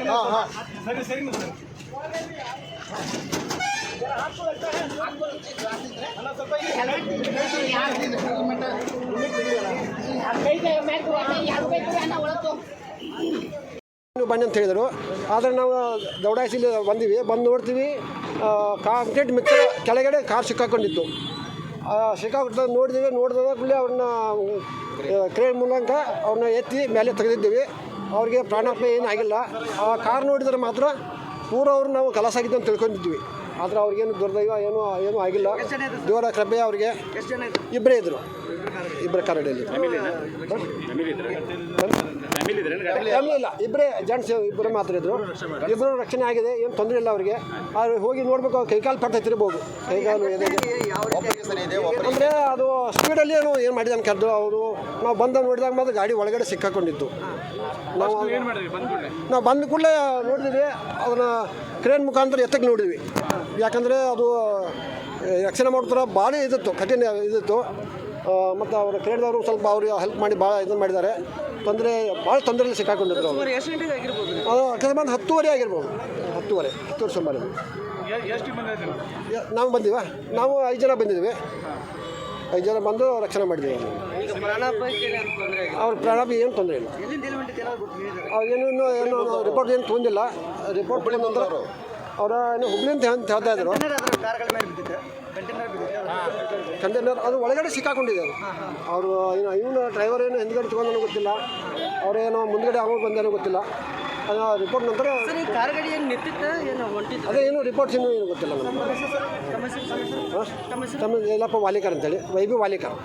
ಏನ ಏ ಮೊಬೈಲ್ ಬಾ ಅಣ್ಣ. ನೀವು ಬನ್ನಿ ಅಂತ ಹೇಳಿದರು. ಆದರೆ ನಾವು ದೌಡಾಯಿಸಿಲ್ಲಿ ಬಂದೀವಿ. ಬಂದು ನೋಡ್ತೀವಿ. ಕಾಂಕ್ರೀಟ್ ಮಿಕ್ಸರ್ ಕೆಳಗಡೆ ಕಾರ್ ಸಿಕ್ಕಾಕೊಂಡಿತ್ತು. ಸಿಕ್ಕಾಕೊಂಡು ನೋಡಿದ್ದೀವಿ. ನೋಡಿದಾಗ ಕೂಡಲೇ ಅವ್ರನ್ನ ಕ್ರೇನ್ ಮೂಲಕ ಅವ್ರನ್ನ ಎತ್ತಿ ಮೇಲೆ ತೆಗೆದಿದ್ದೀವಿ. ಅವ್ರಿಗೆ ಪ್ರಾಣಾಪಾಯ ಏನೂ ಆಗಿಲ್ಲ. ಆ ಕಾರ್ ನೋಡಿದರೆ ಮಾತ್ರ ಪೂರ ಅವ್ರು ನಾವು ಕಲಸಾಗಿದ್ದು ಅಂತ ತಿಳ್ಕೊಂಡಿದ್ವಿ ಆದರೆ ಅವ್ರಿಗೇನು ದುರ್ದೈವ ಏನೂ ಏನೂ ಆಗಿಲ್ಲ. ದೇವರ ಕೃಪೆ ಅವ್ರಿಗೆ. ಇಬ್ಬರೇ ಇದ್ದರು ಇಬ್ಬರ ಕರಡಲ್ಲಿ ಫ್ಯಾಮಿಲಿ ಇಲ್ಲ. ಇಬ್ಬರೇ ಜೆಂಟ್ಸ್ ಇಬ್ಬರು ಮಾತ್ರ ಇದ್ರು. ಇಬ್ಬರು ರಕ್ಷಣೆ ಆಗಿದೆ ಏನು ತೊಂದರೆ ಇಲ್ಲ ಅವರಿಗೆ. ಆದ್ರೆ ಹೋಗಿ ನೋಡ್ಬೇಕು ಕೈಕಾಲು ಪಟ್ಟ ತಿರ್ಬೋದು. ಕೈಕಾಲು ಅಂದರೆ ಅದು ಸ್ಪೀಡಲ್ಲಿ ಏನು ಏನು ಮಾಡಿದಾನೆ ಕರೆದು ಅವರು ನಾವು ಬಂದ ನೋಡಿದಾಗ ಮಾತ್ರ ಗಾಡಿ ಒಳಗಡೆ ಸಿಕ್ಕಾಕೊಂಡಿತ್ತು ನಾವು ನಾವು ಬಂದ ಕೂಡಲೇ ನೋಡಿದ್ವಿ. ಅದನ್ನ ಕ್ರೇನ್ ಮುಖಾಂತರ ಎತ್ತಕ್ಕೆ ನೋಡಿದ್ವಿ. ಯಾಕಂದರೆ ಅದು ರಕ್ಷಣೆ ಮಾಡ್ತಾರೆ ಭಾಳ ಇದಿತ್ತು ಕಠಿಣ ಇದಿತ್ತು. ಮತ್ತು ಅವರ ಕ್ರೇಡ್ದವರು ಸ್ವಲ್ಪ ಅವ್ರಿಗೆ ಹೆಲ್ಪ್ ಮಾಡಿ ಭಾಳ ಇದನ್ನು ಮಾಡಿದ್ದಾರೆ. ತೊಂದರೆ ಭಾಳ ತೊಂದರೆಯಲ್ಲಿ ಸಿಕ್ಕಾಕೊಂಡಿದ್ರು ಅವರು. ಅದು ಅಕಸ್ಮಾತ್ ಹತ್ತುವರೆ ಆಗಿರ್ಬೋದು. ಹತ್ತುವರೆ ಹತ್ತುವರೆ ಸುಮಾರು ಯ- ನಾವು? ಬಂದೀವ? ನಾವು ಐದು ಜನ ಬಂದಿದ್ದೀವಿ ಐದು ಜನ ಬಂದು ರಕ್ಷಣೆ ಮಾಡಿದ್ದೀವಿ ಅವ್ರ ಪ್ರಾಣಾಪ ಏನು ತೊಂದರೆ ಇಲ್ಲ. ಅವ್ರೇನು ಇನ್ನೂ ಏನು ರಿಪೋರ್ಟ್ ಏನು ತೊಂದಿಲ್ಲ. ರಿಪೋರ್ಟ್ ಬಂದ ನಂತರ ಅವರ. ಏನು ಹುಬ್ಳಿ ಅಂತ ಅಂತ ಹೇಳ್ತಾ ಇದ್ರು. ಕಂಟೈನರ್ ಮೇಲೆ ಬಿದ್ದಿತ್ತು ಕಂಟೈನರ್ ಬಿದ್ದಿತ್ತು ಕಂಟೈನರ್ ಅದು ಒಳಗಡೆ ಸಿಕ್ಕಾಕೊಂಡಿದೆ ಅವರು. ಏನು ಇವನು ಡ್ರೈವರ್ ಏನು ಹಿಂದ್ಗಡೆ ತೊಗೊಂಡನೋ ಗೊತ್ತಿಲ್ಲ. ಅವರೇನೋ ಮುಂದ್ಗಡೆ ಆಗೋಗಿ ಬಂದೇನೋ ಗೊತ್ತಿಲ್ಲ. ಅದು ರಿಪೋರ್ಟ್ ನಂತರ ಏನು ಏನು ಅದೇ ಏನು ರಿಪೋರ್ಟ್ಸ್ ಇನ್ನೂ ಏನು ಗೊತ್ತಿಲ್ಲ ನಮಗೆ. ತಮ್ಮ ಯಲ್ಲಪ್ಪ ವಾಲಿಕರ್ ಅಂತೇಳಿ ವೈಬಿ ವಾಲಿಕರ್.